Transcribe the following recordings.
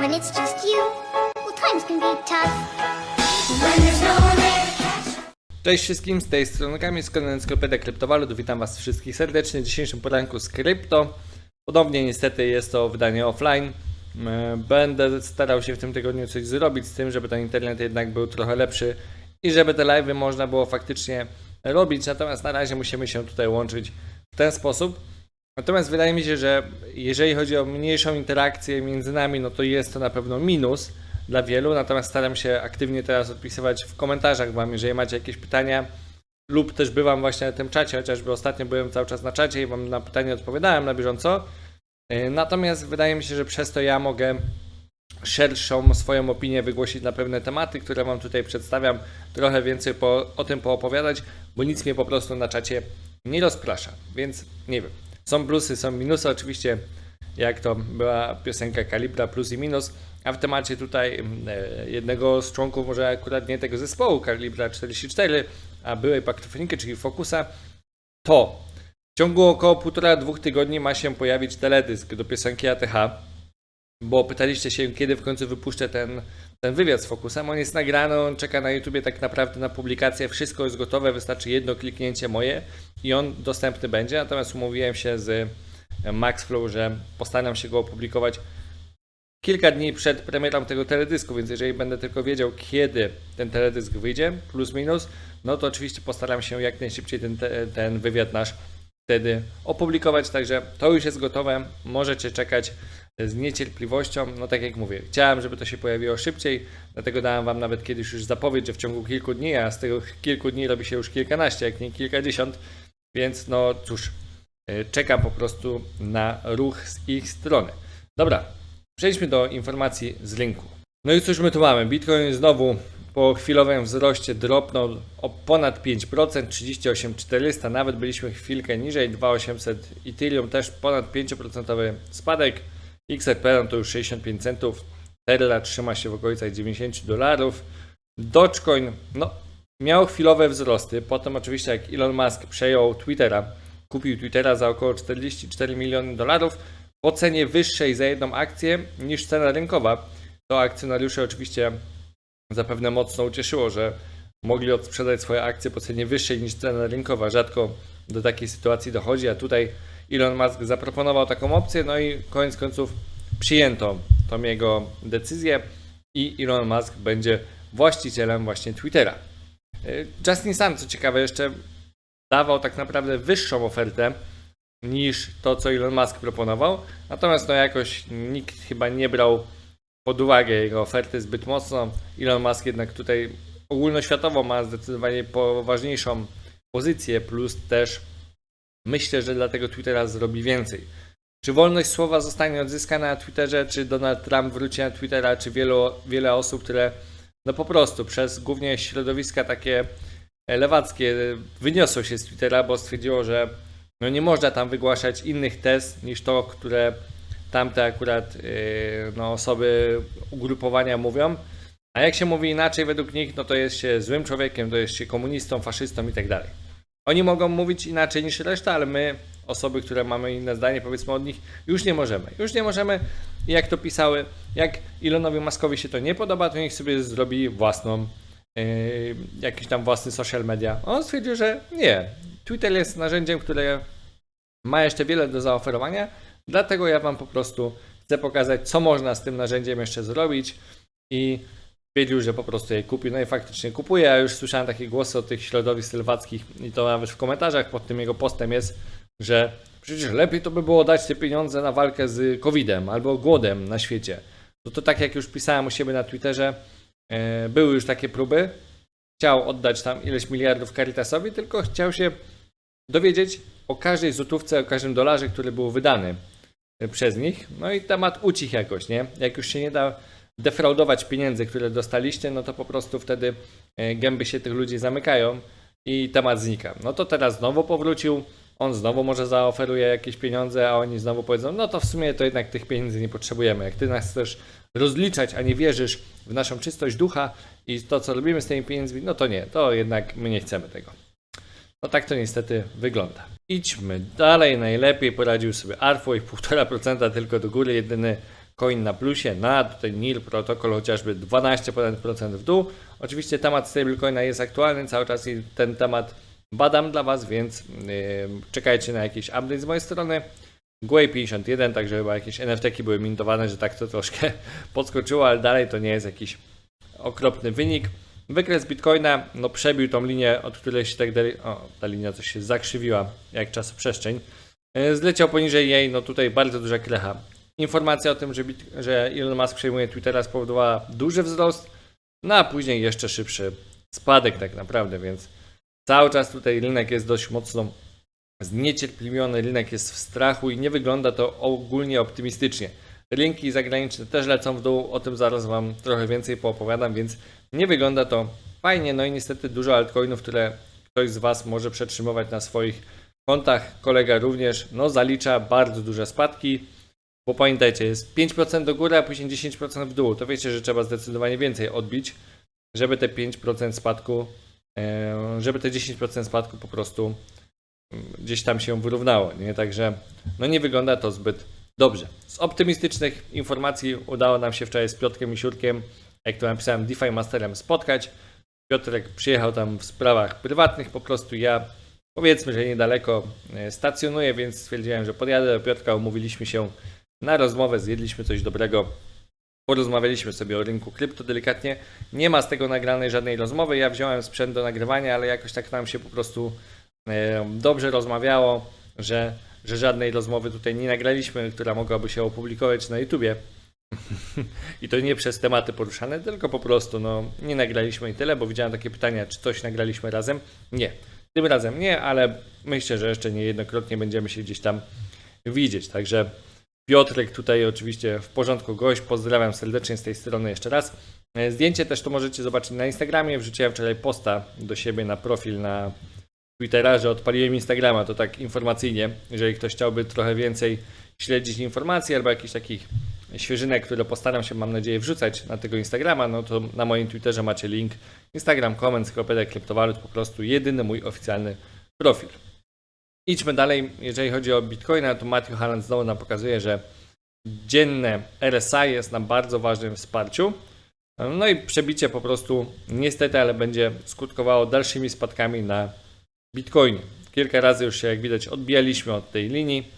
When it's just you, well, times can be tough. When there's no one there to catch Cześć wszystkim, z tej strony Kamil z kanału Kryptowalut. Witam Was wszystkich serdecznie w dzisiejszym poranku z krypto. Ponownie niestety jest to wydanie offline. E, Będę starał się w tym tygodniu coś zrobić z tym, żeby ten internet jednak był trochę lepszy i żeby te live'y można było faktycznie robić. Natomiast na razie musimy się tutaj łączyć w ten sposób. Natomiast wydaje mi się, że jeżeli chodzi o mniejszą interakcję między nami, no to jest to na pewno minus dla wielu. Natomiast staram się aktywnie teraz odpisywać w komentarzach Wam, jeżeli macie jakieś pytania, lub też bywam właśnie na tym czacie, chociażby ostatnio byłem cały czas na czacie i Wam na pytanie odpowiadałem na bieżąco. Yy, Natomiast wydaje mi się, że przez to ja mogę szerszą swoją opinię wygłosić na pewne tematy, które Wam tutaj przedstawiam, trochę więcej po, o tym poopowiadać, bo nic mnie po prostu na czacie nie rozprasza, więc nie wiem. Są plusy, są minusy, oczywiście jak to była piosenka Kalibra plus i minus, a w temacie tutaj mm, e, jednego z członków, może akurat nie tego zespołu Kalibra 44, a byłej Paktofoniki, czyli Focusa, to w ciągu około 1,5-2 tygodni ma się pojawić teledysk do piosenki ATH, bo pytaliście się, kiedy w końcu wypuszczę ten, ten wywiad z Focusem. On jest nagrany, on czeka na YouTubie tak naprawdę na publikację. Wszystko jest gotowe, wystarczy jedno kliknięcie moje i on dostępny będzie. Natomiast umówiłem się z Maxflow, że postaram się go opublikować kilka dni przed premierą tego teledysku, więc jeżeli będę tylko wiedział, kiedy ten teledysk wyjdzie, plus minus, no to oczywiście postaram się jak najszybciej ten, te- ten wywiad nasz wtedy opublikować, także to już jest gotowe, możecie czekać z niecierpliwością. No tak jak mówię, chciałem, żeby to się pojawiło szybciej, dlatego dałem Wam nawet kiedyś już zapowiedź, że w ciągu kilku dni, a z tego kilku dni robi się już kilkanaście, jak nie kilkadziesiąt, więc no cóż, y, czekam po prostu na ruch z ich strony. Dobra, przejdźmy do informacji z rynku. No i cóż my tu mamy? Bitcoin znowu po chwilowym wzroście dropnął o ponad 5%, 38400, nawet byliśmy chwilkę niżej, 2800 Ethereum też ponad 5% spadek, XRP no to już 65 centów, Terra trzyma się w okolicach 90 dolarów, Dogecoin no miał chwilowe wzrosty, potem oczywiście jak Elon Musk przejął Twittera, kupił Twittera za około 44 miliony dolarów, po cenie wyższej za jedną akcję niż cena rynkowa, to akcjonariusze oczywiście zapewne mocno ucieszyło, że mogli odsprzedać swoje akcje po cenie wyższej niż cena rynkowa. Rzadko do takiej sytuacji dochodzi, a tutaj Elon Musk zaproponował taką opcję, no i koniec końców przyjęto tą jego decyzję i Elon Musk będzie właścicielem właśnie Twittera. Y, Justin Sun, co ciekawe, jeszcze dawał tak naprawdę wyższą ofertę niż to, co Elon Musk proponował, natomiast no jakoś nikt chyba nie brał pod uwagę jego oferty zbyt mocno. Elon Musk jednak tutaj ogólnoświatowo ma zdecydowanie poważniejszą pozycję, plus też myślę, że dlatego Twittera zrobi więcej. Czy wolność słowa zostanie odzyskana na Twitterze, czy Donald Trump wróci na Twittera, czy wielu, wiele osób, które no po prostu przez głównie środowiska takie lewackie wyniosło się z Twittera, bo stwierdziło, że no nie można tam wygłaszać innych tez niż to, które tamte akurat yy, no, osoby ugrupowania mówią. A jak się mówi inaczej według nich, no to jest się złym człowiekiem, to jest się komunistą, faszystą i tak dalej. Oni mogą mówić inaczej niż reszta, ale my, osoby, które mamy inne zdanie, powiedzmy od nich, już nie możemy. Już nie możemy. Jak to pisały, jak Elonowi Muskowi się to nie podoba, to niech sobie zrobi własną, yy, jakiś tam własny social media. On stwierdził, że nie. Twitter jest narzędziem, które ma jeszcze wiele do zaoferowania, dlatego ja Wam po prostu chcę pokazać, co można z tym narzędziem jeszcze zrobić i stwierdził, że po prostu je kupił. No i faktycznie kupuje. Ja już słyszałem takie głosy od tych środowisk lewackich i to nawet w komentarzach pod tym jego postem jest, że przecież lepiej to by było dać te pieniądze na walkę z COVID-em albo głodem na świecie. No to tak jak już pisałem u siebie na Twitterze, e, były już takie próby. Chciał oddać tam ileś miliardów Caritasowi, tylko chciał się dowiedzieć o każdej złotówce, o każdym dolarze, który był wydany e, przez nich. No i temat ucichł jakoś, nie? Jak już się nie da defraudować pieniędzy, które dostaliście, no to po prostu wtedy e, gęby się tych ludzi zamykają i temat znika. No to teraz znowu powrócił, on znowu może zaoferuje jakieś pieniądze, a oni znowu powiedzą, no to w sumie to jednak tych pieniędzy nie potrzebujemy. Jak ty nas chcesz rozliczać, a nie wierzysz w naszą czystość ducha i to, co robimy z tymi pieniędzmi, no to nie, to jednak my nie chcemy tego. No tak to niestety wygląda. Idźmy dalej. Najlepiej poradził sobie Arfo i 1,5% tylko do góry. Jedyny coin na plusie, na tutaj NIL protokół chociażby 12% w dół. Oczywiście temat stablecoina jest aktualny cały czas i ten temat badam dla Was, więc yy, czekajcie na jakiś update z mojej strony. Gwei 51, także chyba jakieś NFT-ki były mintowane, że tak to troszkę podskoczyło, ale dalej to nie jest jakiś okropny wynik. Wykres Bitcoina no, przebił tą linię, od której się tak dalej. O, ta linia coś się zakrzywiła, jak czasoprzestrzeń. Yy, Zleciał poniżej jej, no tutaj bardzo duża krecha. Informacja o tym, że, Bit- że Elon Musk przejmuje Twittera spowodowała duży wzrost, no a później jeszcze szybszy spadek tak naprawdę, więc cały czas tutaj rynek jest dość mocno zniecierpliwiony, rynek jest w strachu i nie wygląda to ogólnie optymistycznie. Rynki zagraniczne też lecą w dół, o tym zaraz Wam trochę więcej poopowiadam, więc nie wygląda to fajnie. No i niestety dużo altcoinów, które ktoś z Was może przetrzymywać na swoich kontach, kolega również, no zalicza bardzo duże spadki, bo pamiętajcie, jest 5% do góry, a później 10% w dół. To wiecie, że trzeba zdecydowanie więcej odbić, żeby te 5% spadku, e, żeby te 10% spadku po prostu gdzieś tam się wyrównało, nie? Także no nie wygląda to zbyt dobrze. Z optymistycznych informacji udało nam się wczoraj z Piotrkiem i Siurkiem, jak to napisałem, DeFi Masterem spotkać. Piotrek przyjechał tam w sprawach prywatnych, po prostu ja powiedzmy, że niedaleko e, stacjonuję, więc stwierdziłem, że podjadę do Piotrka, umówiliśmy się na rozmowę, zjedliśmy coś dobrego, porozmawialiśmy sobie o rynku krypto delikatnie. Nie ma z tego nagranej żadnej rozmowy, ja wziąłem sprzęt do nagrywania, ale jakoś tak nam się po prostu e, dobrze rozmawiało, że, że żadnej rozmowy tutaj nie nagraliśmy, która mogłaby się opublikować na YouTubie. I to nie przez tematy poruszane, tylko po prostu no, nie nagraliśmy i tyle, bo widziałem takie pytania, czy coś nagraliśmy razem. Nie, tym razem nie, ale myślę, że jeszcze niejednokrotnie będziemy się gdzieś tam widzieć. Także Piotrek tutaj oczywiście w porządku gość. Pozdrawiam serdecznie z tej strony jeszcze raz. E, Zdjęcie też to możecie zobaczyć na Instagramie. Wrzuciłem wczoraj posta do siebie na profil na Twittera, że odpaliłem Instagrama. To tak informacyjnie, jeżeli ktoś chciałby trochę więcej śledzić informacji albo jakichś takich świeżynek, które postaram się, mam nadzieję, wrzucać na tego Instagrama, no to na moim Twitterze macie link Instagram, comment, skropeda kryptowalut, po prostu jedyny mój oficjalny profil. Idźmy dalej. Jeżeli chodzi o Bitcoina, to Matthew Halland znowu nam pokazuje, że dzienne RSI jest na bardzo ważnym wsparciu. No i przebicie po prostu niestety, ale będzie skutkowało dalszymi spadkami na Bitcoinie. Kilka razy już się, jak widać, odbijaliśmy od tej linii.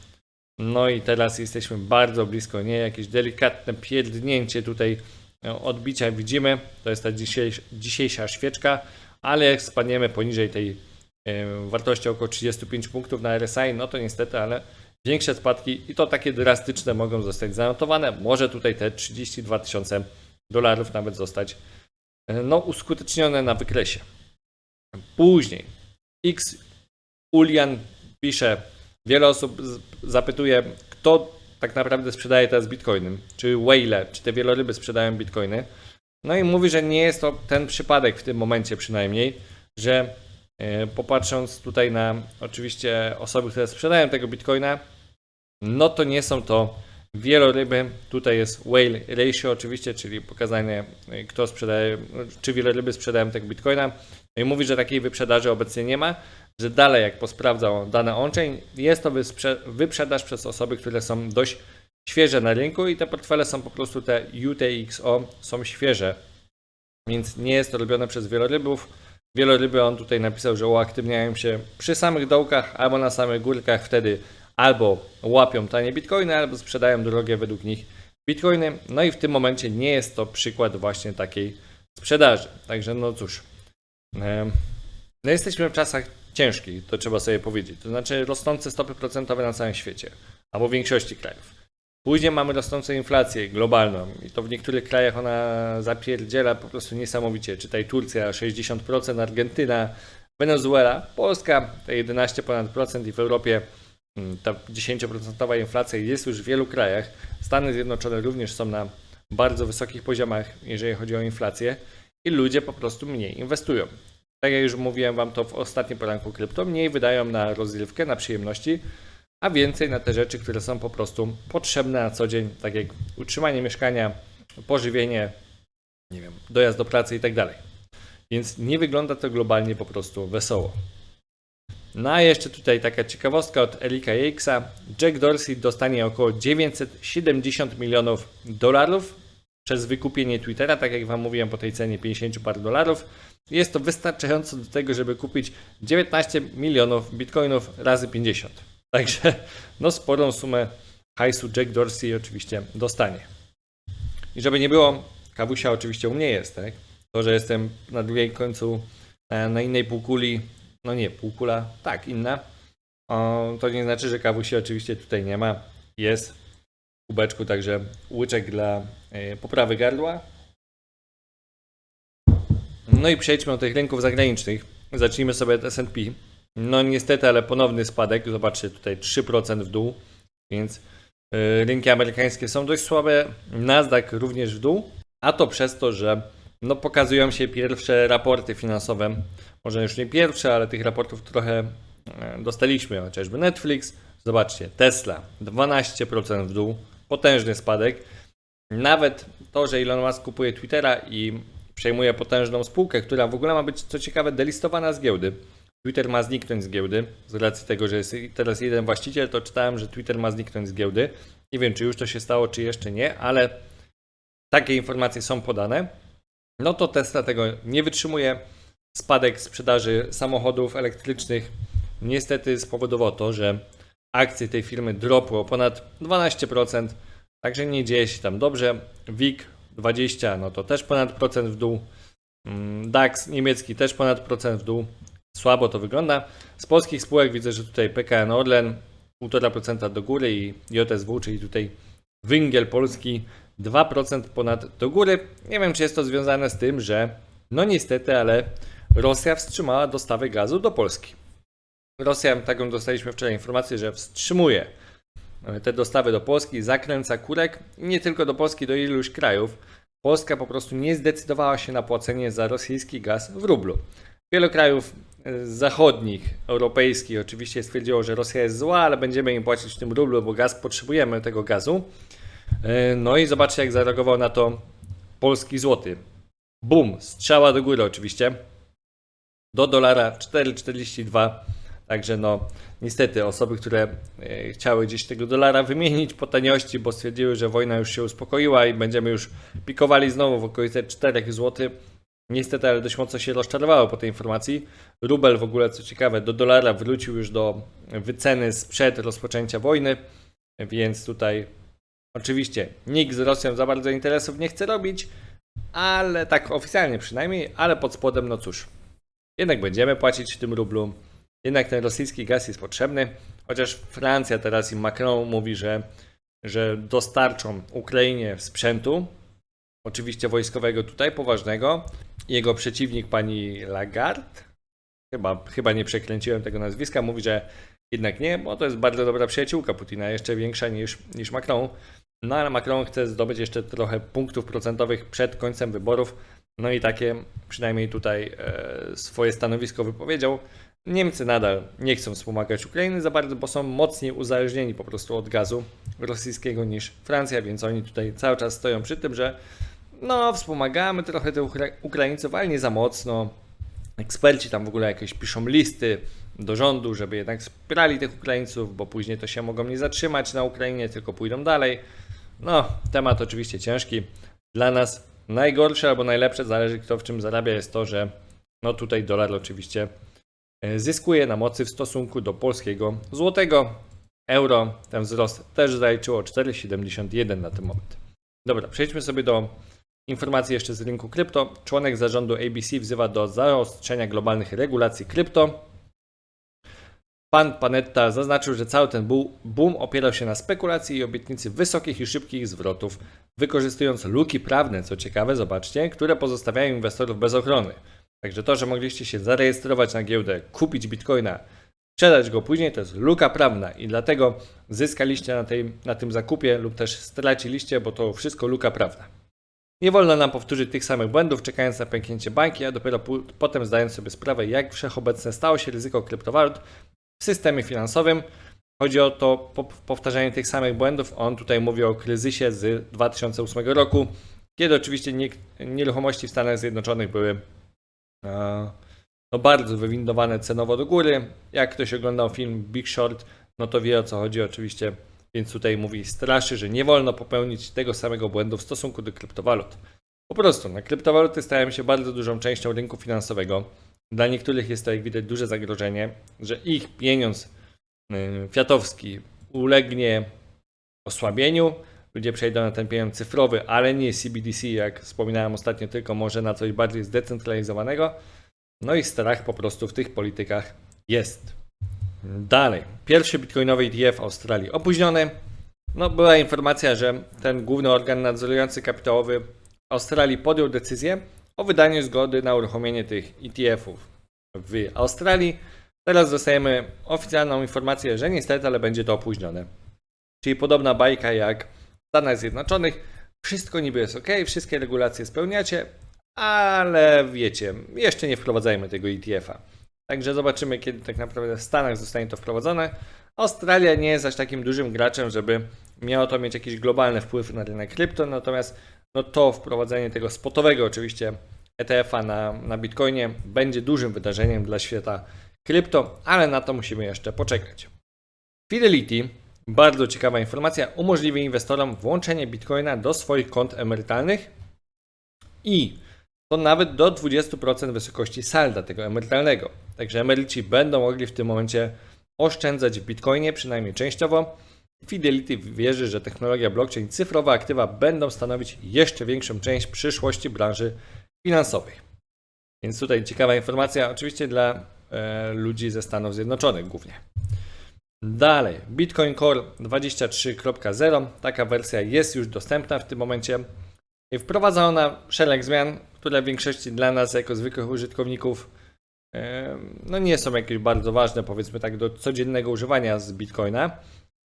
No i teraz jesteśmy bardzo blisko nie Jakieś delikatne pierdnięcie tutaj e, odbicia widzimy. To jest ta dzisiejsza, świeczka, ale jak spadniemy poniżej tej wartości około 35 punktów na RSI, no to niestety, ale większe spadki i to takie drastyczne mogą zostać zanotowane. Może tutaj te 32 tysiące dolarów nawet zostać e, no, uskutecznione na wykresie. Później X Ulian pisze, wiele osób zapytuje, kto tak naprawdę sprzedaje teraz bitcoiny, czy whale, czy te wieloryby sprzedają bitcoiny. No i mówi, że nie jest to ten przypadek w tym momencie przynajmniej, że popatrząc tutaj na oczywiście osoby, które sprzedają tego bitcoina, no to nie są to wieloryby. Tutaj jest whale ratio oczywiście, czyli pokazanie e, kto sprzedaje, czy wieloryby sprzedają tego bitcoina. No i mówi, że takiej wyprzedaży obecnie nie ma, że dalej jak posprawdzał dane on-chain, jest to wyprzedaż przez osoby, które są dość świeże na rynku i te portfele są po prostu te UTXO są świeże, więc nie jest to robione przez wielorybów. Wieloryby on tutaj napisał, że uaktywniają się przy samych dołkach albo na samych górkach, wtedy albo łapią tanie bitcoiny, albo sprzedają drogie według nich bitcoiny. No i w tym momencie nie jest to przykład właśnie takiej sprzedaży. Także no cóż, no jesteśmy w czasach ciężkich, to trzeba sobie powiedzieć. To znaczy rosnące stopy procentowe na całym świecie, albo w większości krajów. Później mamy rosnącą inflację globalną i to w niektórych krajach ona zapierdziela po prostu niesamowicie. Czytaj Turcja 60%, Argentyna, Wenezuela, Polska te 11 ponad procent i w Europie mm, ta 10% inflacja jest już w wielu krajach. Stany Zjednoczone również są na bardzo wysokich poziomach, jeżeli chodzi o inflację i ludzie po prostu mniej inwestują. Tak jak już mówiłem Wam to w ostatnim poranku krypto, mniej wydają na rozrywkę, na przyjemności, a więcej na te rzeczy, które są po prostu potrzebne na co dzień, tak jak utrzymanie mieszkania, pożywienie, nie wiem, dojazd do pracy i tak dalej. Więc nie wygląda to globalnie po prostu wesoło. No a jeszcze tutaj taka ciekawostka od Erika Jakesa. Jack Dorsey dostanie około 970 milionów dolarów przez wykupienie Twittera, tak jak Wam mówiłem po tej cenie 50 par dolarów. Jest to wystarczająco do tego, żeby kupić 19 milionów bitcoinów razy 50. Także no sporą sumę hajsu Jack Dorsey oczywiście dostanie. I żeby nie było, kawusia oczywiście u mnie jest, tak? To, że jestem na drugiej końcu, e, na innej półkuli, no nie, półkula, tak, inna, to nie znaczy, że kawusi oczywiście tutaj nie ma. Jest w kubeczku także łyczek dla e, poprawy gardła. No i przejdźmy do tych rynków zagranicznych. Zacznijmy sobie od S&P. No niestety, ale ponowny spadek. Zobaczcie tutaj 3% w dół, więc e, rynki amerykańskie są dość słabe. Nasdaq również w dół, a to przez to, że no, pokazują się pierwsze raporty finansowe. Może już nie pierwsze, ale tych raportów trochę e, dostaliśmy, chociażby Netflix. Zobaczcie, Tesla 12% w dół, potężny spadek. Nawet to, że Elon Musk kupuje Twittera i przejmuje potężną spółkę, która w ogóle ma być, co ciekawe, delistowana z giełdy. Twitter ma zniknąć z giełdy, z racji tego, że jest teraz jeden właściciel, to czytałem, że Twitter ma zniknąć z giełdy. Nie wiem, czy już to się stało, czy jeszcze nie, ale takie informacje są podane. No to Tesla tego nie wytrzymuje. Spadek sprzedaży samochodów elektrycznych niestety spowodował to, że akcje tej firmy dropły o ponad 12%, także nie dzieje się tam dobrze. WIG 20, no to też ponad procent w dół. Mm, DAX niemiecki też ponad procent w dół. Słabo to wygląda. Z polskich spółek widzę, że tutaj PKN Orlen 1,5% do góry i JSW, czyli tutaj Węgiel Polski 2% ponad do góry. Nie wiem, czy jest to związane z tym, że no niestety, ale Rosja wstrzymała dostawy gazu do Polski. Rosja, taką dostaliśmy wczoraj informację, że wstrzymuje e, te dostawy do Polski, zakręca kurek nie tylko do Polski, do iluś krajów. Polska po prostu nie zdecydowała się na płacenie za rosyjski gaz w rublu. Wiele krajów zachodnich, europejskich oczywiście stwierdziło, że Rosja jest zła, ale będziemy im płacić w tym rublu, bo gaz potrzebujemy tego gazu. E, No i zobaczcie, jak zareagował na to polski złoty. Bum, strzała do góry oczywiście. Do dolara 4,42. Także no, niestety osoby, które e, chciały gdzieś tego dolara wymienić po taniości, bo stwierdziły, że wojna już się uspokoiła i będziemy już pikowali znowu w okolice 4 zł. Niestety, ale dość mocno się rozczarowało po tej informacji. Rubel w ogóle, co ciekawe, do dolara wrócił już do wyceny sprzed rozpoczęcia wojny, więc tutaj Oczywiście nikt z Rosją za bardzo interesów nie chce robić, ale tak oficjalnie przynajmniej, ale pod spodem, no cóż, jednak będziemy płacić w tym rublu, jednak ten rosyjski gaz jest potrzebny, chociaż Francja teraz i Macron mówi, że, że dostarczą Ukrainie sprzętu, oczywiście wojskowego tutaj, poważnego. Jego przeciwnik pani Lagarde, chyba, chyba nie przekręciłem tego nazwiska, mówi, że jednak nie, bo to jest bardzo dobra przyjaciółka Putina, jeszcze większa niż, niż Macron. No ale Macron chce zdobyć jeszcze trochę punktów procentowych przed końcem wyborów. No i takie przynajmniej tutaj e, swoje stanowisko wypowiedział. Niemcy nadal nie chcą wspomagać Ukrainy za bardzo, bo są mocniej uzależnieni po prostu od gazu rosyjskiego niż Francja, więc oni tutaj cały czas stoją przy tym, że no wspomagamy trochę tych Ukra- Ukraińców, ale nie za mocno. Eksperci tam w ogóle jakieś piszą listy do rządu, żeby jednak wspierali tych Ukraińców, bo później to się mogą nie zatrzymać na Ukrainie, tylko pójdą dalej. No, temat oczywiście ciężki. Dla nas najgorsze albo najlepsze, zależy kto w czym zarabia, jest to, że no tutaj dolar oczywiście e, zyskuje na mocy w stosunku do polskiego złotego. Euro, ten wzrost też zaliczyło 4,71 na ten moment. Dobra, przejdźmy sobie do informacji jeszcze z rynku krypto. Członek zarządu ABC wzywa do zaostrzenia globalnych regulacji krypto. Pan Panetta zaznaczył, że cały ten boom opierał się na spekulacji i obietnicy wysokich i szybkich zwrotów, wykorzystując luki prawne, co ciekawe, zobaczcie, które pozostawiają inwestorów bez ochrony. Także to, że mogliście się zarejestrować na giełdę, kupić bitcoina, sprzedać go później, to jest luka prawna i dlatego zyskaliście na, tej, na tym zakupie lub też straciliście, bo to wszystko luka prawna. Nie wolno nam powtórzyć tych samych błędów, czekając na pęknięcie bańki, a dopiero potem zdając sobie sprawę, jak wszechobecne stało się ryzyko kryptowalut w systemie finansowym. Chodzi o to po- powtarzanie tych samych błędów. On tutaj mówi o kryzysie z 2008 roku, kiedy oczywiście nie, nieruchomości w Stanach Zjednoczonych były e, no bardzo wywindowane cenowo do góry. Jak ktoś oglądał film Big Short, no to wie o co chodzi oczywiście, więc tutaj mówi straszy, że nie wolno popełnić tego samego błędu w stosunku do kryptowalut. Po prostu, na kryptowaluty stają się bardzo dużą częścią rynku finansowego. Dla niektórych jest to, jak widać, duże zagrożenie, że ich pieniądz fiatowski ulegnie osłabieniu. Ludzie przejdą na ten pieniądz cyfrowy, ale nie CBDC, jak wspominałem ostatnio, tylko może na coś bardziej zdecentralizowanego. No i strach po prostu w tych politykach jest. Dalej. Pierwszy bitcoinowy ETF w Australii opóźniony. No, była informacja, że ten główny organ nadzorujący kapitałowy Australii podjął decyzję o wydaniu zgody na uruchomienie tych ETF-ów w Australii. Teraz dostajemy oficjalną informację, że niestety, ale będzie to opóźnione. Czyli podobna bajka jak w Stanach Zjednoczonych. Wszystko niby jest ok, wszystkie regulacje spełniacie, ale wiecie, jeszcze nie wprowadzajmy tego ETF-a. Także zobaczymy, kiedy tak naprawdę w Stanach zostanie to wprowadzone. Australia nie jest aż takim dużym graczem, żeby miało to mieć jakiś globalny wpływ na rynek krypto, natomiast no to wprowadzenie tego spotowego oczywiście ETF-a na, na Bitcoinie będzie dużym wydarzeniem dla świata krypto, ale na to musimy jeszcze poczekać. Fidelity, bardzo ciekawa informacja, umożliwi inwestorom włączenie Bitcoina do swoich kont emerytalnych i to nawet do 20% wysokości salda tego emerytalnego. Także emeryci będą mogli w tym momencie oszczędzać w Bitcoinie, przynajmniej częściowo. Fidelity wierzy, że technologia blockchain, cyfrowe aktywa będą stanowić jeszcze większą część przyszłości branży finansowej. Więc tutaj ciekawa informacja, oczywiście dla e, ludzi ze Stanów Zjednoczonych głównie. Dalej, Bitcoin Core 23.0, taka wersja jest już dostępna w tym momencie. Wprowadza ona szereg zmian, które w większości dla nas, jako zwykłych użytkowników, no nie są jakieś bardzo ważne, powiedzmy tak, do codziennego używania z Bitcoina.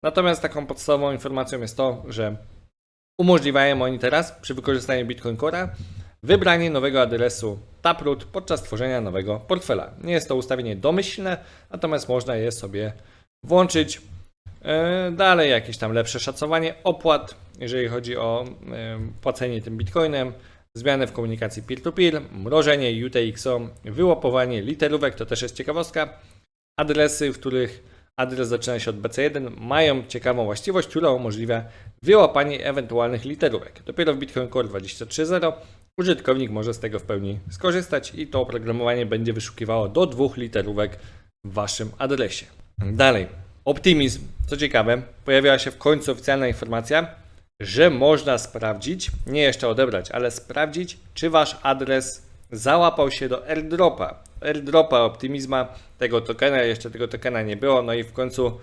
Natomiast taką podstawową informacją jest to, że umożliwiają oni teraz przy wykorzystaniu Bitcoin Core'a wybranie nowego adresu Taproot podczas tworzenia nowego portfela. Nie jest to ustawienie domyślne, natomiast można je sobie włączyć. E, Dalej jakieś tam lepsze szacowanie opłat, jeżeli chodzi o płacenie tym bitcoinem, zmiany w komunikacji peer-to-peer, mrożenie UTXO, wyłapowanie literówek, to też jest ciekawostka. Adresy, w których adres zaczyna się od BC1, mają ciekawą właściwość, która umożliwia wyłapanie ewentualnych literówek. Dopiero w Bitcoin Core 23.0 użytkownik może z tego w pełni skorzystać i to oprogramowanie będzie wyszukiwało do dwóch literówek w waszym adresie. Dalej, Optimizm. Co ciekawe, pojawiła się w końcu oficjalna informacja, że można sprawdzić, nie jeszcze odebrać, ale sprawdzić, czy wasz adres załapał się do airdropa. Airdropa Optimizma, tego tokena, jeszcze tego tokena nie było, no i w końcu,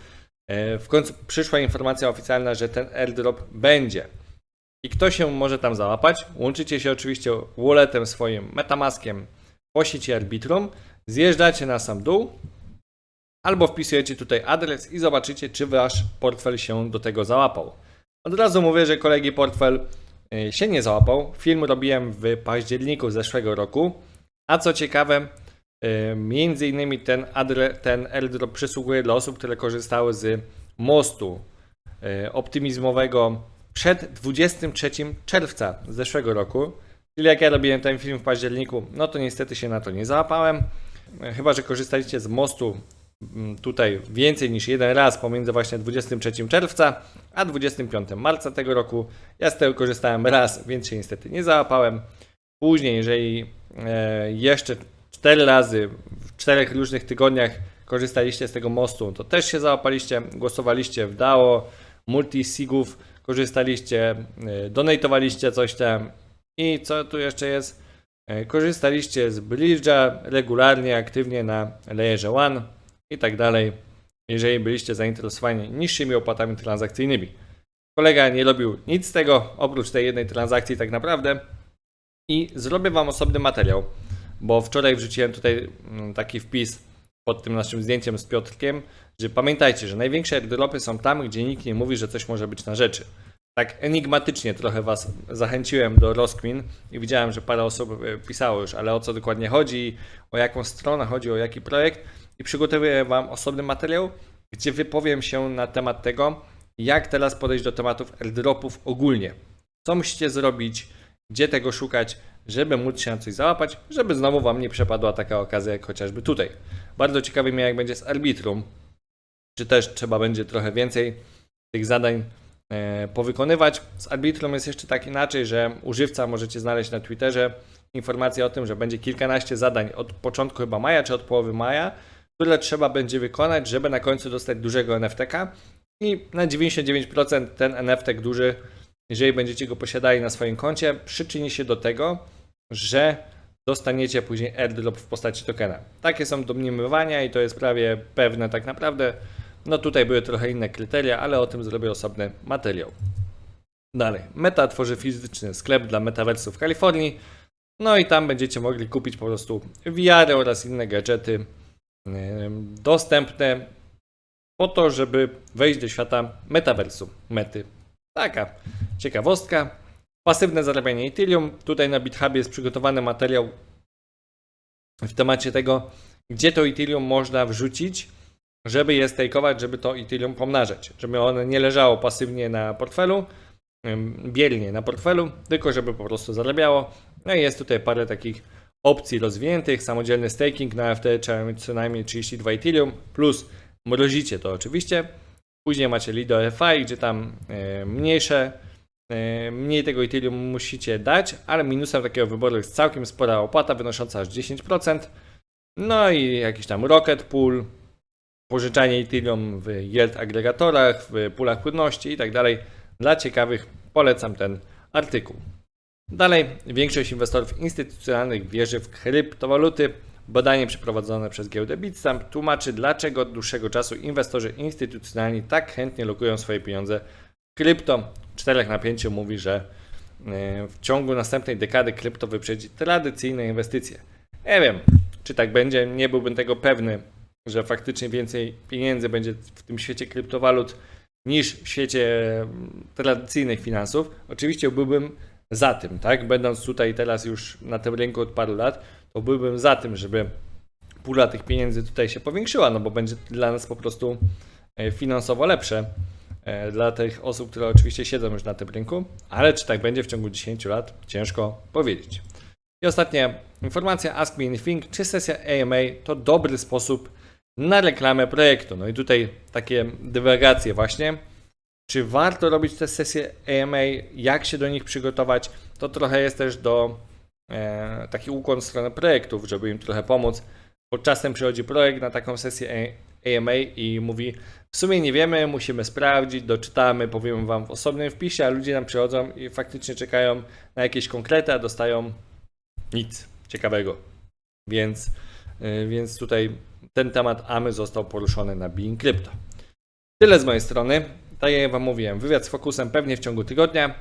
e, w końcu przyszła informacja oficjalna, że ten airdrop będzie. I kto się może tam załapać? Łączycie się oczywiście walletem swoim Metamaskiem po sieci Arbitrum, zjeżdżacie na sam dół, albo wpisujecie tutaj adres i zobaczycie, czy wasz portfel się do tego załapał. Od razu mówię, że kolegi portfel y, się nie załapał. Film robiłem w październiku zeszłego roku, a co ciekawe, y, między innymi ten, adre, ten airdrop przysługuje dla osób, które korzystały z mostu y, optymizmowego przed 23 czerwca zeszłego roku. Czyli jak ja robiłem ten film w październiku, no to niestety się na to nie załapałem. Chyba, że korzystaliście z mostu tutaj więcej niż jeden raz pomiędzy właśnie 23 czerwca a 25 marca tego roku. Ja z tego korzystałem raz, więc się niestety nie załapałem. Później, jeżeli e, jeszcze 4 razy w czterech różnych tygodniach korzystaliście z tego mostu, to też się załapaliście, głosowaliście w DAO, multisigów, korzystaliście, e, donatowaliście coś tam i co tu jeszcze jest? E, Korzystaliście z Bridge'a regularnie, aktywnie na layerze 1 i tak dalej, jeżeli byliście zainteresowani niższymi opłatami transakcyjnymi. Kolega nie robił nic z tego, oprócz tej jednej transakcji tak naprawdę i zrobię Wam osobny materiał, bo wczoraj wrzuciłem tutaj mm, taki wpis pod tym naszym zdjęciem z Piotrkiem, że pamiętajcie, że największe airdropy są tam, gdzie nikt nie mówi, że coś może być na rzeczy. Tak enigmatycznie trochę Was zachęciłem do rozkmin i widziałem, że parę osób e, pisało już, ale o co dokładnie chodzi, o jaką stronę chodzi, o jaki projekt i przygotowuję Wam osobny materiał, gdzie wypowiem się na temat tego, jak teraz podejść do tematów airdropów ogólnie. Co musicie zrobić, gdzie tego szukać, żeby móc się na coś załapać, żeby znowu Wam nie przepadła taka okazja jak chociażby tutaj. Bardzo ciekawy mnie jak będzie z Arbitrum, czy też trzeba będzie trochę więcej tych zadań e, powykonywać. Z Arbitrum jest jeszcze tak inaczej, że używca możecie znaleźć na Twitterze informację o tym, że będzie kilkanaście zadań od początku chyba maja, czy od połowy maja, które trzeba będzie wykonać, żeby na końcu dostać dużego NFT-ka i na 99% ten NFT duży, jeżeli będziecie go posiadali na swoim koncie, przyczyni się do tego, że dostaniecie później airdrop w postaci tokena. Takie są domniemywania i to jest prawie pewne tak naprawdę. No tutaj były trochę inne kryteria, ale o tym zrobię osobny materiał. Dalej. Meta tworzy fizyczny sklep dla metaversów w Kalifornii. No i tam będziecie mogli kupić po prostu VR oraz inne gadżety dostępne po to, żeby wejść do świata metaversu, mety. Taka ciekawostka. Pasywne zarabianie Ethereum. Tutaj na GitHubie jest przygotowany materiał w temacie tego, gdzie to Ethereum można wrzucić, żeby je stakeować, żeby to Ethereum pomnażać. Żeby one nie leżało pasywnie na portfelu, em, biernie na portfelu, tylko żeby po prostu zarabiało. No i jest tutaj parę takich opcji rozwiniętych. Samodzielny staking na FT trzeba mieć co najmniej 32 Ethereum, plus mrozicie to oczywiście. Później macie Lido FI, gdzie tam e, mniejsze, e, mniej tego Ethereum musicie dać, ale minusem takiego wyboru jest całkiem spora opłata wynosząca aż 10%. No i jakiś tam Rocket Pool, pożyczanie Ethereum w yield agregatorach, w poolach płynności i tak dalej. Dla ciekawych polecam ten artykuł. Dalej, większość inwestorów instytucjonalnych wierzy w kryptowaluty. Badanie przeprowadzone przez giełdę Bitstamp tłumaczy, dlaczego od dłuższego czasu inwestorzy instytucjonalni tak chętnie lokują swoje pieniądze w krypto. 4 na 5 mówi, że e, w ciągu następnej dekady krypto wyprzedzi tradycyjne inwestycje. Nie wiem, czy tak będzie, nie byłbym tego pewny, że faktycznie więcej pieniędzy będzie w tym świecie kryptowalut niż w świecie mm, tradycyjnych finansów. Oczywiście byłbym za tym, tak? Będąc tutaj teraz już na tym rynku od paru lat, to byłbym za tym, żeby pula tych pieniędzy tutaj się powiększyła, no bo będzie dla nas po prostu e, finansowo lepsze. e, Dla tych osób, które oczywiście siedzą już na tym rynku, ale czy tak będzie w ciągu 10 lat, ciężko powiedzieć. I ostatnia informacja, Ask Me Anything, czy sesja AMA to dobry sposób na reklamę projektu? No i tutaj takie dywagacje właśnie. Czy warto robić te sesje AMA? Jak się do nich przygotować? To trochę jest też do e, taki ukłon w stronę projektów, żeby im trochę pomóc. Bo czasem przychodzi projekt na taką sesję AMA i mówi: W sumie nie wiemy, musimy sprawdzić, doczytamy, powiemy Wam w osobnym wpisie, a ludzie nam przychodzą i faktycznie czekają na jakieś konkrety, a dostają nic ciekawego. Więc, y, więc tutaj ten temat AMY został poruszony na Being Crypto. Tyle z mojej strony. Tak jak Wam mówiłem, wywiad z Fokusem pewnie w ciągu tygodnia.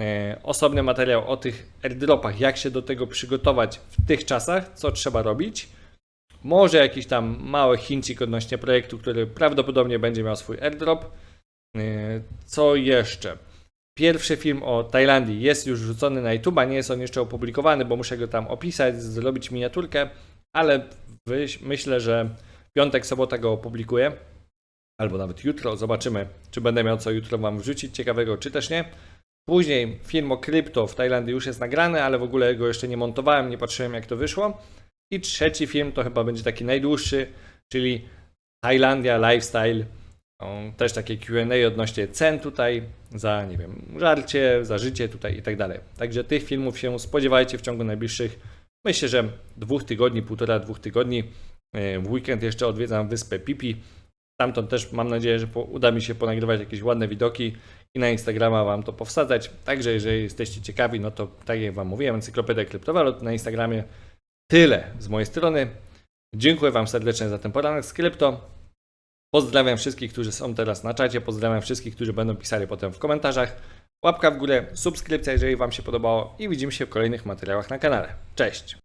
E, Osobny materiał o tych airdropach, jak się do tego przygotować w tych czasach, co trzeba robić. Może jakiś tam mały hincik odnośnie projektu, który prawdopodobnie będzie miał swój airdrop. E, Co jeszcze? Pierwszy film o Tajlandii jest już wrzucony na YouTube, nie jest on jeszcze opublikowany, bo muszę go tam opisać, zrobić miniaturkę, ale myślę, że piątek, sobota go opublikuję, albo nawet jutro. Zobaczymy, czy będę miał co jutro Wam wrzucić ciekawego, czy też nie. Później film o krypto w Tajlandii już jest nagrany, ale w ogóle go jeszcze nie montowałem, nie patrzyłem jak to wyszło. I trzeci film to chyba będzie taki najdłuższy, czyli Tajlandia Lifestyle. Też takie Q&A odnośnie cen tutaj, za nie wiem, żarcie, za życie tutaj i tak dalej. Także tych filmów się spodziewajcie w ciągu najbliższych, myślę, że dwóch tygodni, półtora, dwóch tygodni. E, W weekend jeszcze odwiedzam wyspę Pipi. Stamtąd też mam nadzieję, że uda mi się ponagrywać jakieś ładne widoki i na Instagrama Wam to powsadzać. Także jeżeli jesteście ciekawi, no to tak jak Wam mówiłem, Encyklopedia Kryptowalut na Instagramie. Tyle z mojej strony. Dziękuję Wam serdecznie za ten poranek z krypto. Pozdrawiam wszystkich, którzy są teraz na czacie. Pozdrawiam wszystkich, którzy będą pisali potem w komentarzach. Łapka w górę, subskrypcja, jeżeli Wam się podobało i widzimy się w kolejnych materiałach na kanale. Cześć!